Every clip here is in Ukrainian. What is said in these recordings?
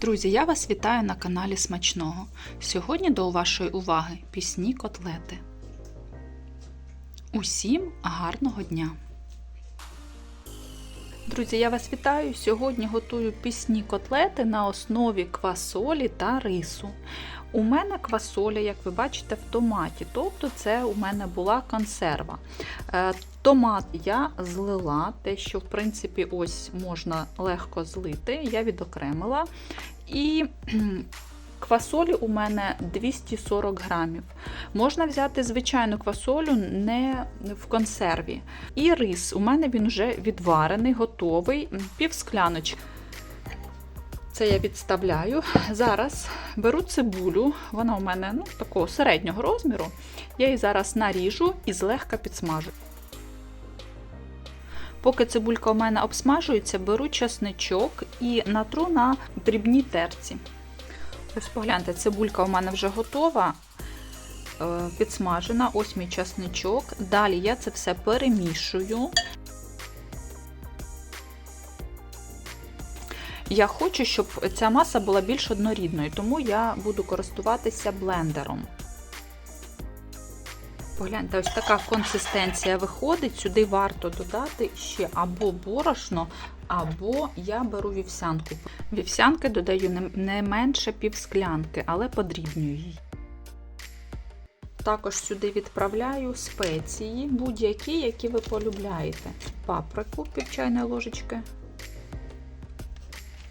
Друзі, я вас вітаю на каналі Смачного. Сьогодні до вашої уваги пісні котлети. Усім гарного дня! Друзі, я вас вітаю! Сьогодні готую пісні котлети на основі квасолі та рису. У мене квасоля, як ви бачите, в томаті, тобто це у мене була консерва. Е, Томат я злила, те, що в принципі ось можна легко злити, я відокремила. І квасолі у мене 240 грамів. Можна взяти звичайну квасолю не в консерві. І рис, у мене він вже відварений, готовий, пів скляночки. Це я відставляю. Зараз беру цибулю, вона у мене ну, такого середнього розміру. Я її зараз наріжу і злегка підсмажу. Поки цибулька у мене обсмажується, беру чесничок і натру на дрібній терці. Ось погляньте, цибулька у мене вже готова, підсмажена. Ось мій часничок. Далі я це все перемішую. Я хочу, щоб ця маса була більш однорідною, тому я буду користуватися блендером. Погляньте, ось така консистенція виходить. Сюди варто додати ще або борошно, або я беру вівсянку. Вівсянки додаю не менше пів склянки, але подрібнюю її. Також сюди відправляю спеції, будь-які, які ви полюбляєте. Паприку пів чайної ложечки.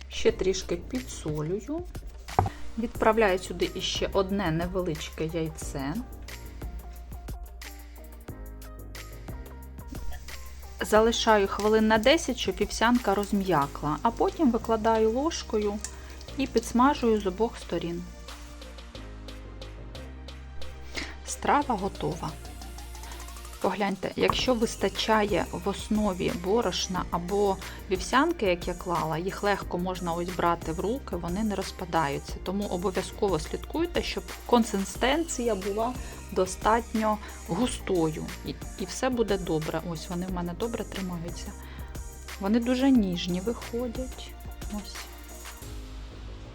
Ще трішки підсолюю. Відправляю сюди іще одне невеличке яйце. Залишаю хвилин на 10, щоб вівсянка розм'якла, а потім викладаю ложкою і підсмажую з обох сторін. Страва готова. Погляньте, якщо вистачає в основі борошна або вівсянки, як я клала, їх легко можна ось брати в руки, вони не розпадаються. Тому обов'язково слідкуйте, щоб консистенція була достатньо густою. І, і все буде добре. Ось вони в мене добре тримаються. Вони дуже ніжні виходять. Ось.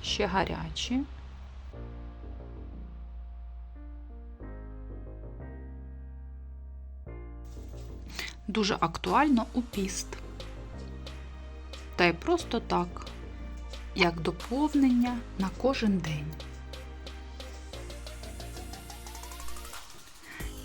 Ще гарячі. Дуже актуально у піст. Та й просто так, як доповнення на кожен день.